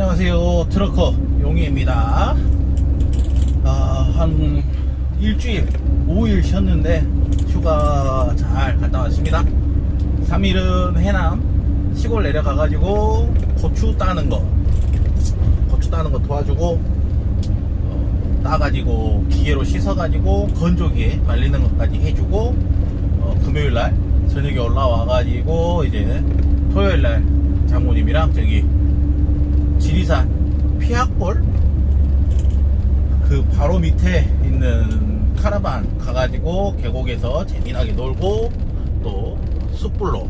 안녕하세요. 트러커 용희입니다. 아, 한 일주일 5일 쉬었는데 휴가 잘 갔다 왔습니다. 3일은 해남 시골 내려가 가지고 고추 따는 거 고추 따는 거 도와주고 어, 따가지고 기계로 씻어가지고 건조기에 말리는 것까지 해주고 어, 금요일날 저녁에 올라와가지고 이제 토요일날 장모님이랑 저기 지리산 피학골 그 바로 밑에 있는 카라반 가가지고 계곡에서 재미나게 놀고 또 숯불로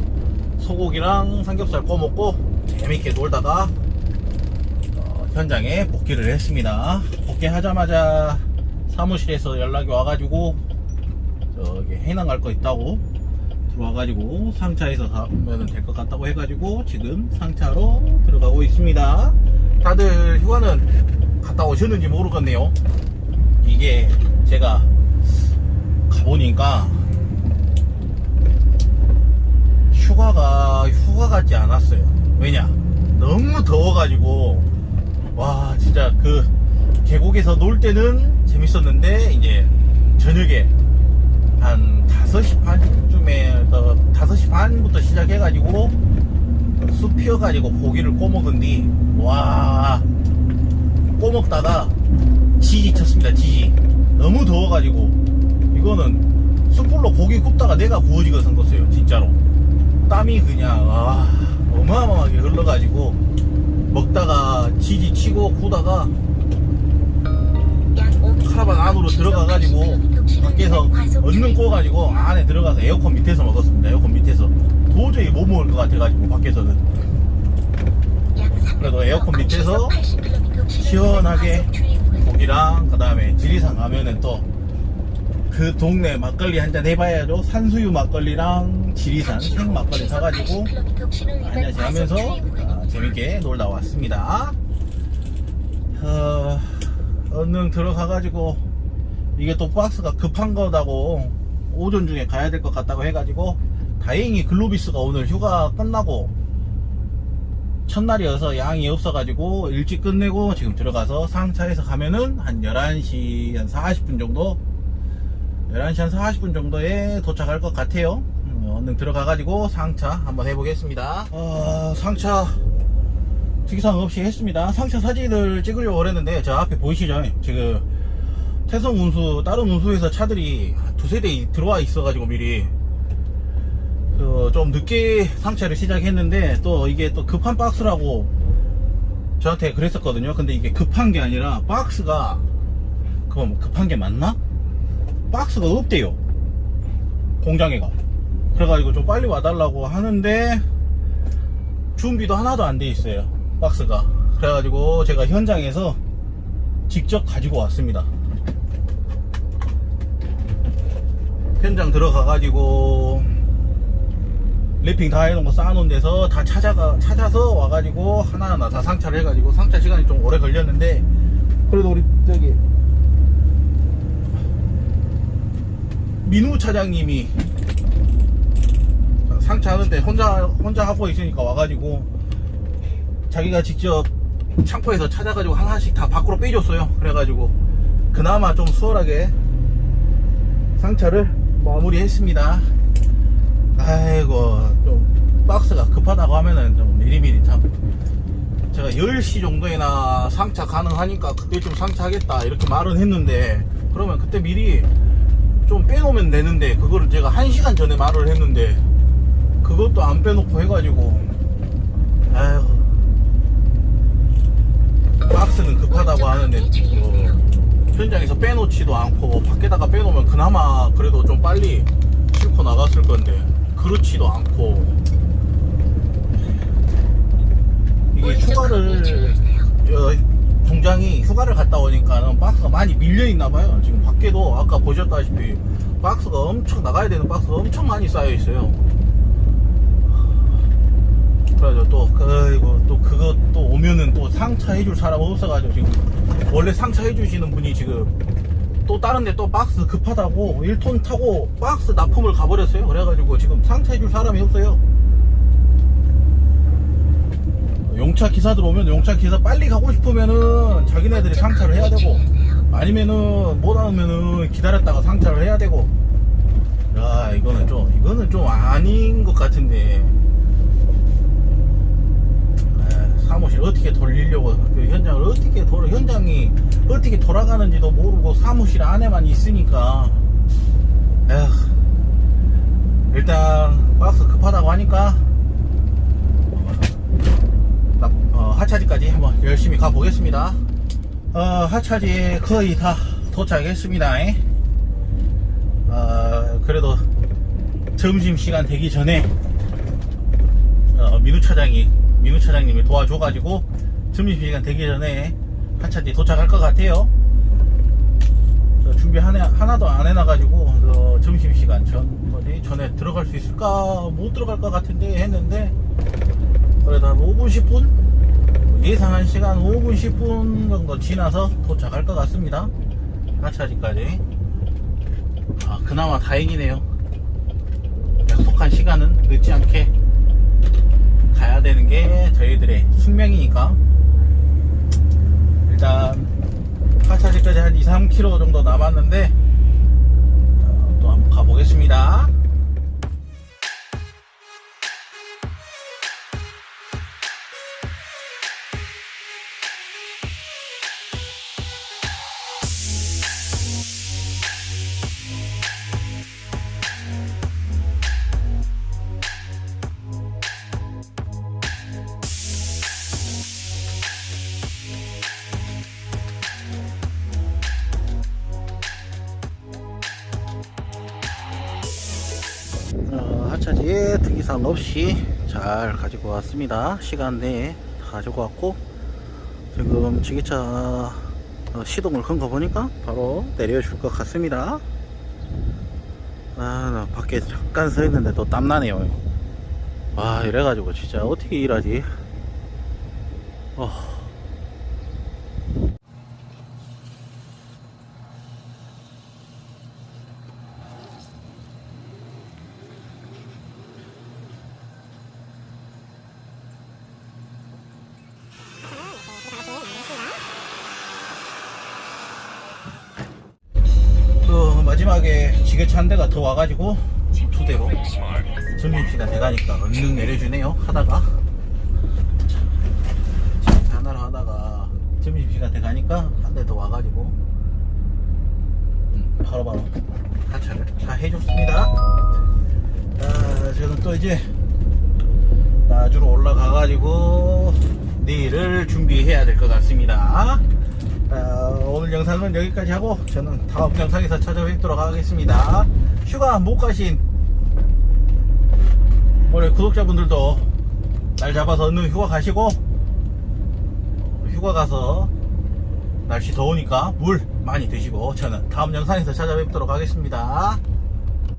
소고기랑 삼겹살 꺼먹고 재밌게 놀다가 어, 현장에 복귀를 했습니다. 복귀하자마자 사무실에서 연락이 와가지고 저기 해남 갈 거 있다고 들어와가지고 상차에서 가면 될 것 같다고 해가지고 지금 상차로 들어가고 있습니다. 다들 휴가는 갔다 오셨는지 모르겠네요. 이게 제가 가보니까 휴가가 휴가 같지 않았어요. 왜냐? 너무 더워가지고 와 진짜 그 계곡에서 놀 때는 재밌었는데 이제 저녁에 한 5시 반쯤에 더 5시 반부터 시작해가지고 숲 피어가지고 고기를 꼬먹은 뒤와 꼬먹다가 지지 쳤습니다 지지. 너무 더워가지고. 이거는 숯불로 고기 굽다가 내가 구워지거든 생겼어요 진짜로. 땀이 그냥 와 어마어마하게 흘러가지고 먹다가 지지 치고 구다가 카라반 안으로 들어가가지고 밖에서 얼른 구워가지고 안에 들어가서 에어컨 밑에서 먹었습니다. 에어컨 밑에서 도저히 못 먹을 것 같아가지고 밖에서는 그래도 에어컨 밑에서 시원하게 고기랑 그 다음에 지리산 가면은 또 그 동네 막걸리 한 잔 해봐야죠. 산수유 막걸리랑 지리산 생 막걸리 사가지고 한 잔씩 하면서 아, 재밌게 놀다 왔습니다. 어, 얼른 들어가가지고 이게 또 박스가 급한 거다고 오전 중에 가야 될 것 같다고 해가지고 다행히 글로비스가 오늘 휴가 끝나고 첫날이어서 양이 없어가지고 일찍 끝내고 지금 들어가서 상차에서 가면은 한 11시 한 40분 정도 11시 한 40분 정도에 도착할 것 같아요. 음, 얼른 들어가가지고 상차 한번 해보겠습니다. 어, 상차 특이사항 없이 했습니다. 상차 사진을 찍으려고 그랬는데 저 앞에 보이시죠? 지금 태성 운수 다른 운수에서 차들이 두세 대 들어와 있어가지고 미리 그, 좀 늦게 상차를 시작했는데 또 이게 또 급한 박스라고 저한테 그랬었거든요. 근데 이게 급한 게 아니라 박스가 그럼 급한 게 맞나? 박스가 없대요. 공장에가. 그래가지고 좀 빨리 와달라고 하는데 준비도 하나도 안 돼 있어요. 박스가. 그래가지고 제가 현장에서 직접 가지고 왔습니다. 현장 들어가가지고 랩핑 다 해놓은 거 쌓아놓은 데서 다 찾아가, 찾아서 와가지고 하나하나 다 상차를 해가지고 상차 시간이 좀 오래 걸렸는데 그래도 우리 저기 민우 차장님이 상차하는데 혼자, 혼자 하고 있으니까 와가지고 자기가 직접 창고에서 찾아가지고 하나씩 다 밖으로 빼줬어요. 그래가지고 그나마 좀 수월하게 상차를 마무리했습니다. 아이고 좀 박스가 급하다고 하면은 좀 미리미리 참 제가 10시 정도에나 상차 가능하니까 그때쯤 상차하겠다 이렇게 말은 했는데 그러면 그때 미리 좀 빼놓으면 되는데 그거를 제가 1시간 전에 말을 했는데 그것도 안 빼놓고 해가지고 아이고 박스는 급하다고 하는데 뭐 현장에서 빼놓지도 않고 밖에다가 빼놓으면 그나마 그래도 좀 빨리 싣고 나갔을 건데 그렇지도 않고. 이게 휴가를 어, 공장이 휴가를 갔다 오니까는 박스가 많이 밀려 있나 봐요. 지금 밖에도 아까 보셨다시피 박스가 엄청 나가야 되는 박스가 엄청 많이 쌓여 있어요 그래서 또 그이고 또 그거 또 오면은 또 상차 해줄 사람 없어가지고 지금 원래 상차 해주시는 분이 지금 또 다른 데 또 박스 급하다고 1톤 타고 박스 납품을 가버렸어요. 그래가지고 지금 상차 해줄 사람이 없어요. 용차 기사들 오면 용차 기사 빨리 가고 싶으면은 자기네들이 상차를 해야 되고 아니면은 못 와오면은 기다렸다가 상차를 해야 되고. 야 이거는 좀 이거는 좀 아닌 것 같은데 현장이 어떻게 돌아가는지도 모르고 사무실 안에만 있으니까 에휴 일단 박스 급하다고 하니까 나- 어, 하차지까지 한번 열심히 가보겠습니다. 어, 하차지 거의 다 도착했습니다. 어, 그래도 점심시간 되기 전에 어, 민우 차장이 민우 차장님이 도와줘가지고 점심시간 되기 전에 하차지 도착할 것 같아요. 저 준비 하나, 하나도 안 해놔가지고 저 점심시간 전 뭐지 전에 들어갈 수 있을까? 못 들어갈 것 같은데 했는데 그래도 한 5분 10분? 예상한 시간 5분 10분 정도 지나서 도착할 것 같습니다. 하차지까지. 아 그나마 다행이네요. 약속한 시간은 늦지 않게 가야 되는 게 저희들의 숙명이니까 일단 하차지까지 한 2, 3km 정도 남았는데 어, 또 한번 가보겠습니다 차지에 특이사항 없이 잘 가지고 왔습니다. 시간 내에 다 가지고 왔고 지금 지게차 어, 시동을 건 거 보니까 바로 내려줄 것 같습니다. 아, 나 밖에 잠깐 서 있는데 또 땀나네요. 와, 이래가지고 진짜 어떻게 일하지? 어. 그 마지막에 지게차 한 대가 더 와가지고 두 대로 점심시간 돼가니까 얼른 내려주네요 하다가. 자, 지게차 하나로 하다가 점심시간 돼가니까 한 대 더 와가지고 음, 바로바로 하차를 다 해줬습니다. 자 저는 또 이제 나주로 올라가가지고 내일을 준비해야 될 것 같습니다 아, 오늘 영상은 여기까지 하고 저는 다음 영상에서 찾아뵙도록 하겠습니다. 휴가 못 가신 우리 구독자분들도 날 잡아서 얼른 휴가 가시고 휴가 가서 날씨 더우니까 물 많이 드시고 저는 다음 영상에서 찾아뵙도록 하겠습니다.